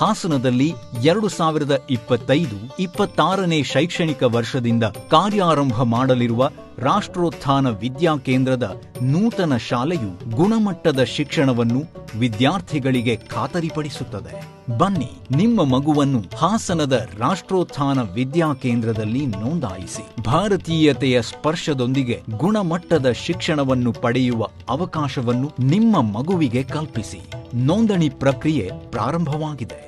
ಹಾಸನದಲ್ಲಿ ಎರಡು ಸಾವಿರದ ಇಪ್ಪತ್ತೈದು, ಇಪ್ಪತ್ತಾರನೇ ಶೈಕ್ಷಣಿಕ ವರ್ಷದಿಂದ ಕಾರ್ಯಾರಂಭ ಮಾಡಲಿರುವ ರಾಷ್ಟ್ರೋತ್ಥಾನ ವಿದ್ಯಾಕೇಂದ್ರದ ನೂತನ ಶಾಲೆಯು ಗುಣಮಟ್ಟದ ಶಿಕ್ಷಣವನ್ನು ವಿದ್ಯಾರ್ಥಿಗಳಿಗೆ ಖಾತರಿಪಡಿಸುತ್ತದೆ. ಬನ್ನಿ, ನಿಮ್ಮ ಮಗುವನ್ನು ಹಾಸನದ ರಾಷ್ಟ್ರೋತ್ಥಾನ ವಿದ್ಯಾಕೇಂದ್ರದಲ್ಲಿ ನೋಂದಾಯಿಸಿ. ಭಾರತೀಯತೆಯ ಸ್ಪರ್ಶದೊಂದಿಗೆ ಗುಣಮಟ್ಟದ ಶಿಕ್ಷಣವನ್ನು ಪಡೆಯುವ ಅವಕಾಶವನ್ನು ನಿಮ್ಮ ಮಗುವಿಗೆ ಕಲ್ಪಿಸಿ. ನೋಂದಣಿ ಪ್ರಕ್ರಿಯೆ ಪ್ರಾರಂಭವಾಗಿದೆ.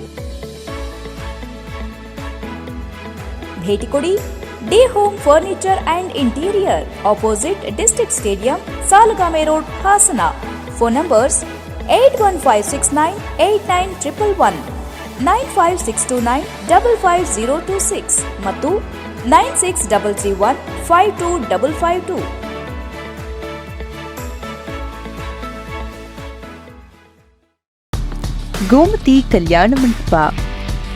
ಭೇಟಿ ಕೊಡಿ the home furniture and interior opposite district stadium Salagame road Hassan phone numbers eight one five six nine eight nine triple one nine five six two nine double five zero two six ಮತ್ತು nine six double three one five two double five two Gomathi Kalyana Mantapa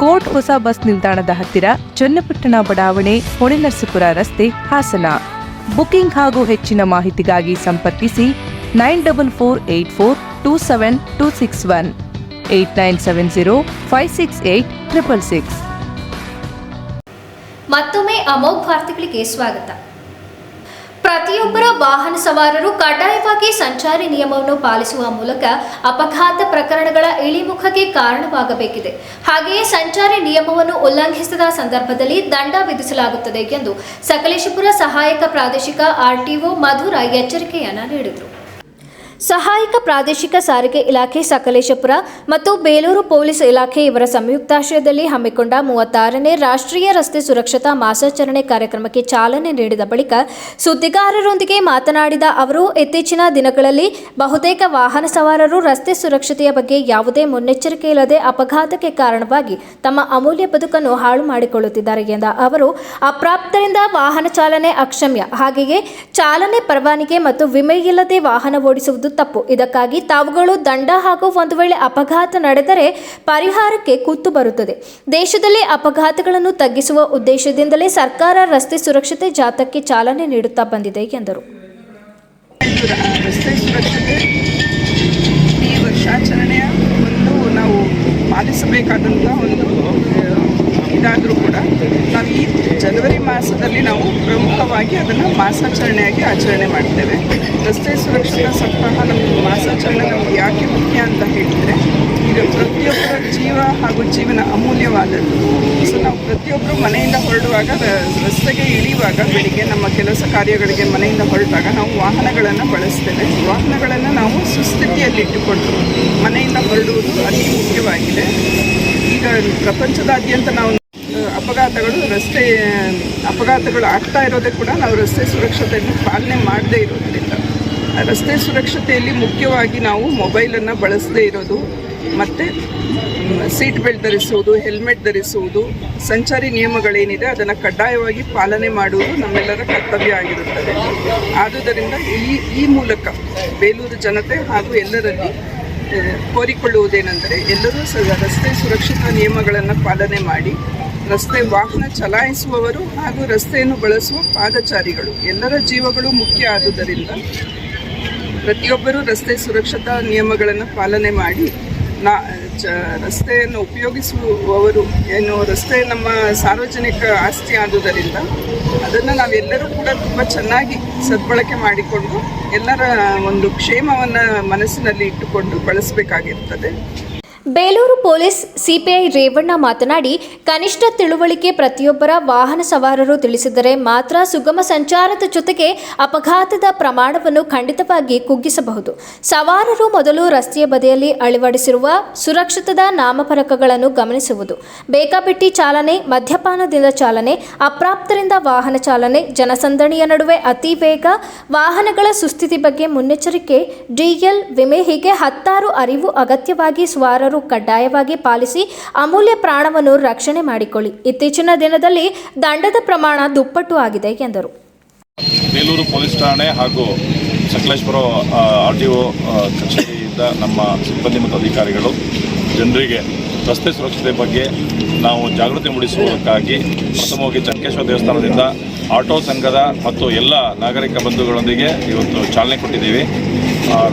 court ಹೊಸ ಬಸ್ ನಿಲ್ದಾಣದ ಹತ್ತಿರ ಚನ್ನಪಟ್ಟಣ ಬಡಾವಣೆ ಹೊಳೆನರಸೀಪುರ ರಸ್ತೆ ಹಾಸನ. ಬುಕಿಂಗ್ ಹಾಗೂ ಹೆಚ್ಚಿನ ಮಾಹಿತಿಗಾಗಿ ಸಂಪರ್ಕಿಸಿ nine double four eight four two seven two six one, eight nine seven zero five six eight triple six. ಮತ್ತೊಮ್ಮೆ ಅಮೋಘ ವಾರ್ತೆಗಳಿಗೆ ಸ್ವಾಗತ. ಪ್ರತಿಯೊಬ್ಬರ ವಾಹನ ಸವಾರರು ಕಡ್ಡಾಯವಾಗಿ ಸಂಚಾರಿ ನಿಯಮವನ್ನು ಪಾಲಿಸುವ ಮೂಲಕ ಅಪಘಾತ ಪ್ರಕರಣಗಳ ಇಳಿಮುಖಕ್ಕೆ ಕಾರಣವಾಗಬೇಕಿದೆ. ಹಾಗೆಯೇ ಸಂಚಾರಿ ನಿಯಮವನ್ನು ಉಲ್ಲಂಘಿಸಿದ ಸಂದರ್ಭದಲ್ಲಿ ದಂಡ ವಿಧಿಸಲಾಗುತ್ತದೆ ಎಂದು ಸಕಲೇಶಪುರ ಸಹಾಯಕ ಪ್ರಾದೇಶಿಕ ಆರ್ಟಿಒ ಮಧುರ ಎಚ್ಚರಿಕೆಯನ್ನ ನೀಡಿದರು. ಸಹಾಯಕ ಪ್ರಾದೇಶಿಕ ಸಾರಿಗೆ ಇಲಾಖೆ ಸಕಲೇಶಪುರ ಮತ್ತು ಬೇಲೂರು ಪೊಲೀಸ್ ಇಲಾಖೆ ಇವರ ಸಂಯುಕ್ತಾಶ್ರಯದಲ್ಲಿ ಹಮ್ಮಿಕೊಂಡ ಮೂವತ್ತಾರನೇ ರಾಷ್ಟ್ರೀಯ ರಸ್ತೆ ಸುರಕ್ಷತಾ ಮಾಸಾಚರಣೆ ಕಾರ್ಯಕ್ರಮಕ್ಕೆ ಚಾಲನೆ ನೀಡಿದ ಬಳಿಕ ಸುದ್ದಿಗಾರರೊಂದಿಗೆ ಮಾತನಾಡಿದ ಅವರು, ಇತ್ತೀಚಿನ ದಿನಗಳಲ್ಲಿ ಬಹುತೇಕ ವಾಹನ ಸವಾರರು ರಸ್ತೆ ಸುರಕ್ಷತೆಯ ಬಗ್ಗೆ ಯಾವುದೇ ಮುನ್ನೆಚ್ಚರಿಕೆ ಇಲ್ಲದೆ ಅಪಘಾತಕ್ಕೆ ಕಾರಣವಾಗಿ ತಮ್ಮ ಅಮೂಲ್ಯ ಬದುಕನ್ನು ಹಾಳು ಮಾಡಿಕೊಳ್ಳುತ್ತಿದ್ದಾರೆ ಎಂದ ಅವರು, ಅಪ್ರಾಪ್ತರಿಂದ ವಾಹನ ಚಾಲನೆ ಅಕ್ಷಮ್ಯ. ಹಾಗೆಯೇ ಚಾಲನೆ ಪರವಾನಿಗೆ ಮತ್ತು ವಿಮೆ ಇಲ್ಲದೆ ವಾಹನ ಓಡಿಸುವುದು ತಪ್ಪು. ಇದಕ್ಕಾಗಿ ತಾವುಗಳು ದಂಡ ಹಾಗೂ ಒಂದು ವೇಳೆ ಅಪಘಾತ ನಡೆದರೆ ಪರಿಹಾರಕ್ಕೆ ಕುತ್ತು ಬರುತ್ತದೆ. ದೇಶದಲ್ಲಿ ಅಪಘಾತಗಳನ್ನು ತಗ್ಗಿಸುವ ಉದ್ದೇಶದಿಂದಲೇ ಸರ್ಕಾರ ರಸ್ತೆ ಸುರಕ್ಷತೆ ಜಾಥಾಕ್ಕೆ ಚಾಲನೆ ನೀಡುತ್ತಾ ಬಂದಿದೆ ಎಂದರು. ರಸ್ತೆ ಈ ನಾವು ಒಂದು ಇದಾದರೂ ಕೂಡ ನಾವು ಈ ಜನವರಿ ಮಾಸದಲ್ಲಿ ನಾವು ಪ್ರಮುಖವಾಗಿ ಅದನ್ನು ಮಾಸಾಚರಣೆಯಾಗಿ ಆಚರಣೆ ಮಾಡ್ತೇವೆ. ರಸ್ತೆ ಸುರಕ್ಷತಾ ಸಪ್ತಾಹ ನಮ್ಮ ಮಾಸಾಚರಣೆ ನಮಗೆ ಯಾಕೆ ಮುಖ್ಯ ಅಂತ ಹೇಳಿದರೆ, ಈಗ ಪ್ರತಿಯೊಬ್ಬರ ಜೀವ ಹಾಗೂ ಜೀವನ ಅಮೂಲ್ಯವಾದದ್ದು. ಸೊ ನಾವು ಪ್ರತಿಯೊಬ್ಬರು ಮನೆಯಿಂದ ಹೊರಡುವಾಗ ರಸ್ತೆಗೆ ಇಳಿಯುವಾಗ, ಬೆಳಿಗ್ಗೆ ನಮ್ಮ ಕೆಲಸ ಕಾರ್ಯಗಳಿಗೆ ಮನೆಯಿಂದ ಹೊರಟಾಗ ನಾವು ವಾಹನಗಳನ್ನು ಬಳಸ್ತೇವೆ. ವಾಹನಗಳನ್ನು ನಾವು ಸುಸ್ಥಿತಿಯಲ್ಲಿಟ್ಟುಕೊಂಡು ಮನೆಯಿಂದ ಹೊರಡುವುದು ಅತಿ ಮುಖ್ಯವಾಗಿದೆ. ಈಗ ಪ್ರಪಂಚದಾದ್ಯಂತ ನಾವು ಅಪಘಾತಗಳು, ರಸ್ತೆ, ಅಪಘಾತಗಳು ಆಗ್ತಾ ಇರೋದೇ ಕೂಡ ನಾವು ರಸ್ತೆ ಸುರಕ್ಷತೆಯನ್ನು ಪಾಲನೆ ಮಾಡದೇ ಇರೋದ್ರಿಂದ. ರಸ್ತೆ ಸುರಕ್ಷತೆಯಲ್ಲಿ ಮುಖ್ಯವಾಗಿ ನಾವು ಮೊಬೈಲನ್ನು ಬಳಸದೇ ಇರೋದು, ಮತ್ತು ಸೀಟ್ ಬೆಲ್ಟ್ ಧರಿಸುವುದು, ಹೆಲ್ಮೆಟ್ ಧರಿಸುವುದು, ಸಂಚಾರಿ ನಿಯಮಗಳೇನಿದೆ ಅದನ್ನು ಕಡ್ಡಾಯವಾಗಿ ಪಾಲನೆ ಮಾಡುವುದು ನಮ್ಮೆಲ್ಲರ ಕರ್ತವ್ಯ ಆಗಿರುತ್ತದೆ. ಆದುದರಿಂದ ಈ ಈ ಮೂಲಕ ಬೇಲೂರು ಜನತೆ ಹಾಗೂ ಎಲ್ಲರಲ್ಲಿ ಕೋರಿಕೊಳ್ಳುವುದೇನೆಂದರೆ ಎಲ್ಲರೂ ಸಹ ರಸ್ತೆ ಸುರಕ್ಷತಾ ನಿಯಮಗಳನ್ನು ಪಾಲನೆ ಮಾಡಿ ರಸ್ತೆ ವಾಹನ ಚಲಾಯಿಸುವವರು ಹಾಗೂ ರಸ್ತೆಯನ್ನು ಬಳಸುವ ಪಾದಚಾರಿಗಳು. ಎಲ್ಲರ ಜೀವಗಳು ಮುಖ್ಯ ಆದುದರಿಂದ ಪ್ರತಿಯೊಬ್ಬರೂ ರಸ್ತೆ ಸುರಕ್ಷತಾ ನಿಯಮಗಳನ್ನು ಪಾಲನೆ ಮಾಡಿ, ನಾ, ಚ, ರಸ್ತೆಯನ್ನು ಉಪಯೋಗಿಸುವವರು ಏನು ರಸ್ತೆ ನಮ್ಮ ಸಾರ್ವಜನಿಕ ಆಸ್ತಿ ಆದುದರಿಂದ ಅದನ್ನು ನಾವೆಲ್ಲರೂ ಕೂಡ ತುಂಬ ಚೆನ್ನಾಗಿ ಸದ್ಬಳಕೆ ಮಾಡಿಕೊಂಡು ಎಲ್ಲರ ಒಂದು ಕ್ಷೇಮವನ್ನು ಮನಸ್ಸಿನಲ್ಲಿ ಇಟ್ಟುಕೊಂಡು ಬಳಸಬೇಕಾಗಿರ್ತದೆ. ಬೇಲೂರು ಪೊಲೀಸ್ ಸಿಪಿಐ ರೇವಣ್ಣ ಮಾತನಾಡಿ, ಕನಿಷ್ಠ ತಿಳುವಳಿಕೆ ಪ್ರತಿಯೊಬ್ಬರ ವಾಹನ ಸವಾರರು ತಿಳಿಸಿದರೆ ಮಾತ್ರ ಸುಗಮ ಸಂಚಾರದ ಜೊತೆಗೆ ಅಪಘಾತದ ಪ್ರಮಾಣವನ್ನು ಖಂಡಿತವಾಗಿ ಕುಗ್ಗಿಸಬಹುದು. ಸವಾರರು ಮೊದಲು ರಸ್ತೆಯ ಬದಿಯಲ್ಲಿ ಅಳವಡಿಸಿರುವ ಸುರಕ್ಷಿತದ ನಾಮಫಲಕಗಳನ್ನು ಗಮನಿಸುವುದು ಬೇಕಾಬಿಟ್ಟಿ ಚಾಲನೆ, ಮದ್ಯಪಾನದಿಂದ ಚಾಲನೆ, ಅಪ್ರಾಪ್ತರಿಂದ ವಾಹನ ಚಾಲನೆ, ಜನಸಂದಣಿಯ ನಡುವೆ ಅತಿ ವೇಗ, ವಾಹನಗಳ ಸುಸ್ಥಿತಿ ಬಗ್ಗೆ ಮುನ್ನೆಚ್ಚರಿಕೆ ಡಿಎಲ್ ವಿಮೆ ಹೀಗೆ ಹತ್ತಾರು ಅರಿವು ಅಗತ್ಯವಾಗಿ ಸ್ವಾರರು ಕಡ್ಡಾಯವಾಗಿ ಪಾಲಿಸಿ ಅಮೂಲ್ಯ ಪ್ರಾಣವನ್ನು ರಕ್ಷಣೆ ಮಾಡಿಕೊಳ್ಳಿ. ಇತ್ತೀಚಿನ ದಿನದಲ್ಲಿ ದಂಡದ ಪ್ರಮಾಣ ದುಪ್ಪಟ್ಟು ಆಗಿದೆ ಎಂದರು. ಬೇಲೂರು ಪೊಲೀಸ್ ಠಾಣೆ ಹಾಗೂ ಸಕಲೇಶ್ಪುರ ಆರ್ ಟಿ ಒ ಕಚೇರಿಯಿಂದ ನಮ್ಮ ಸಿಬ್ಬಂದಿ ಮತ್ತು ಅಧಿಕಾರಿಗಳು ಜನರಿಗೆ ರಸ್ತೆ ಸುರಕ್ಷತೆ ಬಗ್ಗೆ ನಾವು ಜಾಗೃತಿ ಮೂಡಿಸುವುದಕ್ಕಾಗಿ ಪ್ರಥಮವಾಗಿ ಚಂಕೇಶ್ವರ ದೇವಸ್ಥಾನದಿಂದ ಆಟೋ ಸಂಘದ ಮತ್ತು ಎಲ್ಲ ನಾಗರಿಕ ಬಂಧುಗಳೊಂದಿಗೆ ಇವತ್ತು ಚಾಲನೆ ಕೊಟ್ಟಿದ್ದೀವಿ.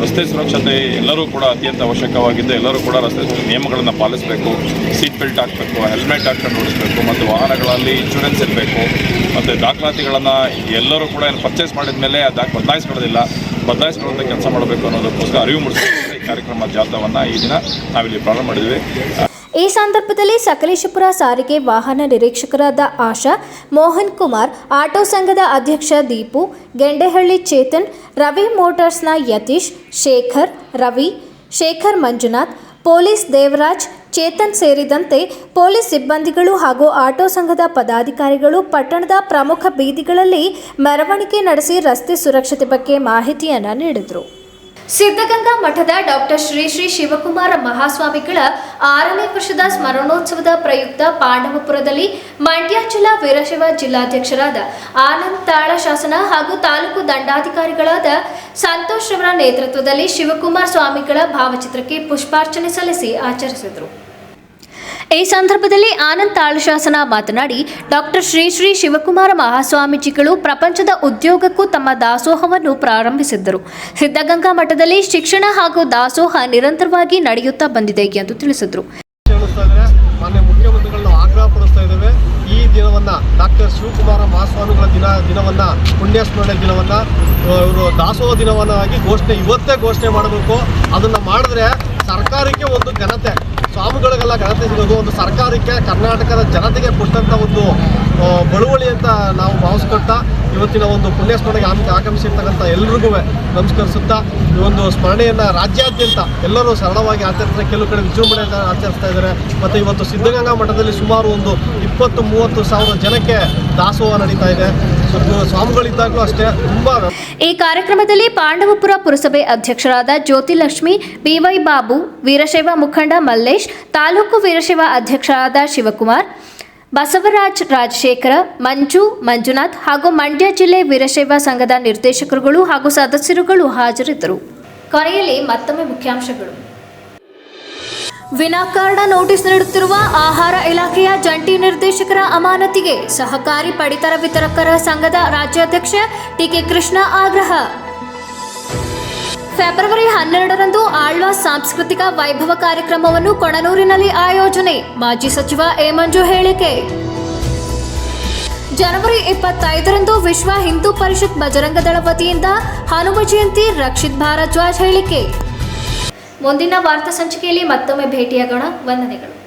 ರಸ್ತೆ ಸುರಕ್ಷತೆ ಎಲ್ಲರೂ ಕೂಡ ಅತ್ಯಂತ ಅವಶ್ಯಕವಾಗಿದ್ದು ಎಲ್ಲರೂ ಕೂಡ ರಸ್ತೆ ನಿಯಮಗಳನ್ನು ಪಾಲಿಸಬೇಕು ಸೀಟ್ ಬೆಲ್ಟ್ ಹಾಕಬೇಕು ಹೆಲ್ಮೆಟ್ ಹಾಕ್ಕೊಂಡು ಓಡಿಸಬೇಕು, ಮತ್ತು ವಾಹನಗಳಲ್ಲಿ ಇನ್ಶೂರೆನ್ಸ್ ಇರಬೇಕು, ಮತ್ತು ದಾಖಲಾತಿಗಳನ್ನು ಎಲ್ಲರೂ ಕೂಡ ಏನು ಪರ್ಚೇಸ್ ಮಾಡಿದ ಮೇಲೆ ಆ ದಾಖ ಬದಲಾಯಿಸ್ಕೊಳ್ಳೋದಿಲ್ಲ. ಬದಲಾಯಿಸ್ಕೊಳ್ಳೋಂಥ ಕೆಲಸ ಮಾಡಬೇಕು ಅನ್ನೋದಕ್ಕೋಸ್ಕರ ಅರಿವು ಮೂಡಿಸಬೇಕು. ಈ ಕಾರ್ಯಕ್ರಮ ಜಾಥಾವನ್ನು ಈ ದಿನ ನಾವಿಲ್ಲಿ ಪ್ರಾರಂಭ ಮಾಡಿದ್ದೀವಿ ಈ ಸಂದರ್ಭದಲ್ಲಿ ಸಕಲೇಶಪುರ ಸಾರಿಗೆ ವಾಹನ ನಿರೀಕ್ಷಕರಾದ ಆಶಾ, ಮೋಹನ್ ಕುಮಾರ್, ಆಟೋ ಸಂಘದ ಅಧ್ಯಕ್ಷ ದೀಪು, ಗೆಂಡೆಹಳ್ಳಿ ಚೇತನ್, ರವಿ ಮೋಟಾರ್ಸ್ನ ಯತೀಶ್, ಶೇಖರ್, ರವಿ, ಶೇಖರ್ ಮಂಜುನಾಥ್, ಪೊಲೀಸ್ ದೇವರಾಜ್, ಚೇತನ್ ಸೇರಿದಂತೆ ಪೊಲೀಸ್ ಸಿಬ್ಬಂದಿಗಳು ಹಾಗೂ ಆಟೋ ಸಂಘದ ಪದಾಧಿಕಾರಿಗಳು ಪಟ್ಟಣದ ಪ್ರಮುಖ ಬೀದಿಗಳಲ್ಲಿ ಮೆರವಣಿಗೆ ನಡೆಸಿ ರಸ್ತೆ ಸುರಕ್ಷತೆ ಬಗ್ಗೆ ಮಾಹಿತಿಯನ್ನು ನೀಡಿದರು. ಸಿದ್ಧಗಂಗಾ ಮಠದ ಡಾಕ್ಟರ್ ಶ್ರೀ ಶ್ರೀ ಶಿವಕುಮಾರ ಮಹಾಸ್ವಾಮಿಗಳ ಆರನೇ ವರ್ಷದ ಸ್ಮರಣೋತ್ಸವದ ಪ್ರಯುಕ್ತ ಪಾಂಡವಪುರದಲ್ಲಿ ಮಂಡ್ಯ ಜಿಲ್ಲಾ ವೀರಶೈವ ಜಿಲ್ಲಾಧ್ಯಕ್ಷರಾದ ಆನಂದ್ ತಾಳ ಶಾಸನ ಹಾಗೂ ತಾಲೂಕು ದಂಡಾಧಿಕಾರಿಗಳಾದ ಸಂತೋಷ್ ರವರ ನೇತೃತ್ವದಲ್ಲಿ ಶಿವಕುಮಾರ ಸ್ವಾಮಿಗಳ ಭಾವಚಿತ್ರಕ್ಕೆ ಪುಷ್ಪಾರ್ಚನೆ ಸಲ್ಲಿಸಿ ಆಚರಿಸಿದರು. ಈ ಸಂದರ್ಭದಲ್ಲಿ ಆನಂದ್ ತಾಳಶಾಸನ ಮಾತನಾಡಿ, ಡಾಕ್ಟರ್ ಶ್ರೀ ಶ್ರೀ ಶಿವಕುಮಾರ ಮಹಾಸ್ವಾಮೀಜಿಗಳು ಪ್ರಪಂಚದ ಉದ್ಯೋಗಕ್ಕೂ ತಮ್ಮ ದಾಸೋಹವನ್ನು ಪ್ರಾರಂಭಿಸಿದ್ದರು. ಸಿದ್ಧಗಂಗಾ ಮಠದಲ್ಲಿ ಶಿಕ್ಷಣ ಹಾಗೂ ದಾಸೋಹ ನಿರಂತರವಾಗಿ ನಡೆಯುತ್ತಾ ಬಂದಿದೆ ಎಂದು ತಿಳಿಸಿದರು. ಈ ದಿನವನ್ನ ಡಾಕ್ಟರ್ ಶಿವಕುಮಾರ ಮಹಾಸ್ವಾಮಿಗಳ ದಿನ, ದಿನವನ್ನ, ಪುಣ್ಯಸ್ಮರಣೆ ದಿನವನ್ನ ಇವರು ದಾಸೋಹ ದಿನವನ್ನಾಗಿ ಘೋಷಣೆ ಇವತ್ತೇ ಘೋಷಣೆ ಮಾಡಬೇಕು. ಅದನ್ನ ಮಾಡಿದ್ರೆ ಸರ್ಕಾರಕ್ಕೆ ಒಂದು ಘನತೆ. ಸ್ವಾಮಿಗಳಿಗೆಲ್ಲ ಘನತೆ ಸಿಗೋದು ಒಂದು ಸರ್ಕಾರಕ್ಕೆ, ಕರ್ನಾಟಕದ ಜನತೆಗೆ ಕೊಟ್ಟಂತ ಒಂದು ಬಳುವಳಿ ಅಂತ ನಾವು ಭಾವಿಸ್ಕೊಳ್ತಾ ಇವತ್ತಿನ ಒಂದು ಪುಣ್ಯಸ್ಮರಣೆಗೆ ಆಮೇಲೆ ಆಗಮಿಸಿರ್ತಕ್ಕಂಥ ಎಲ್ರಿಗೂ ನಮಸ್ಕರಿಸುತ್ತಾ ಈ ಒಂದು ಸ್ಮರಣೆಯನ್ನು ರಾಜ್ಯಾದ್ಯಂತ ಎಲ್ಲರೂ ಸರಳವಾಗಿ ಆಚರಿಸ್ತಾರೆ. ಕೆಲವು ಕಡೆ ವಿಜೃಂಭಣೆಯಿಂದ ಆಚರಿಸ್ತಾ ಇದ್ದಾರೆ. ಮತ್ತು ಇವತ್ತು ಸಿದ್ಧಗಂಗಾ ಮಠದಲ್ಲಿ ಸುಮಾರು ಒಂದು ಇಪ್ಪತ್ತು ಮೂವತ್ತು ಸಾವಿರ ಜನಕ್ಕೆ ದಾಸೋಹ ನಡೀತಾ ಇದೆ. ಅಷ್ಟೇ ಈ ಕಾರ್ಯಕ್ರಮದಲ್ಲಿ ಪಾಂಡವಪುರ ಪುರಸಭೆ ಅಧ್ಯಕ್ಷರಾದ ಜ್ಯೋತಿಲಕ್ಷ್ಮಿ, ಬಿವೈ ಬಾಬು, ವೀರಶೈವ ಮುಖಂಡ ಮಲ್ಲೇಶ್, ತಾಲೂಕು ವೀರಶೈವ ಅಧ್ಯಕ್ಷರಾದ ಶಿವಕುಮಾರ್, ಬಸವರಾಜ್ ರಾಜಶೇಖರ, ಮಂಜು, ಮಂಜುನಾಥ್ ಹಾಗೂ ಮಂಡ್ಯ ಜಿಲ್ಲೆ ವೀರಶೈವ ಸಂಘದ ನಿರ್ದೇಶಕರುಗಳು ಹಾಗೂ ಸದಸ್ಯರುಗಳು ಹಾಜರಿದ್ದರು. ಕೊನೆಯಲ್ಲಿ ಮತ್ತೊಮ್ಮೆ ಮುಖ್ಯಾಂಶಗಳು. ವಿನಾಕಾರಣ ನೋಟಿಸ್ ನೀಡುತ್ತಿರುವ ಆಹಾರ ಇಲಾಖೆಯ ಜಂಟಿ ನಿರ್ದೇಶಕರ ಅಮಾನತಿಗೆ ಸಹಕಾರಿ ಪಡಿತರ ವಿತರಕರ ಸಂಘದ ರಾಜ್ಯಾಧ್ಯಕ್ಷ ಟಿಕೆ ಕೃಷ್ಣ ಆಗ್ರಹ. ಫೆಬ್ರವರಿ ಹನ್ನೆರಡರಂದು ಆಳ್ವಾ ಸಾಂಸ್ಕೃತಿಕ ವೈಭವ ಕಾರ್ಯಕ್ರಮವನ್ನು ಕೊಣನೂರಿನಲ್ಲಿ ಆಯೋಜನೆ. ಮಾಜಿ ಸಚಿವ ಎ ಮಂಜು ಹೇಳಿಕೆ. ಜನವರಿ ಇಪ್ಪತ್ತೈದರಂದು ವಿಶ್ವ ಹಿಂದೂ ಪರಿಷತ್ ಬಜರಂಗದಳ ವತಿಯಿಂದ ಹನುಮ ಜಯಂತಿ ರಕ್ಷಿತ್ ಭಾರದ್ವಾಜ್ ಹೇಳಿಕೆ. ಮುಂದಿನ ವಾರ್ತಾ ಸಂಚಿಕೆಯಲ್ಲಿ ಮತ್ತೊಮ್ಮೆ ಭೇಟಿಯಾಗೋಣ. ವಂದನೆಗಳು.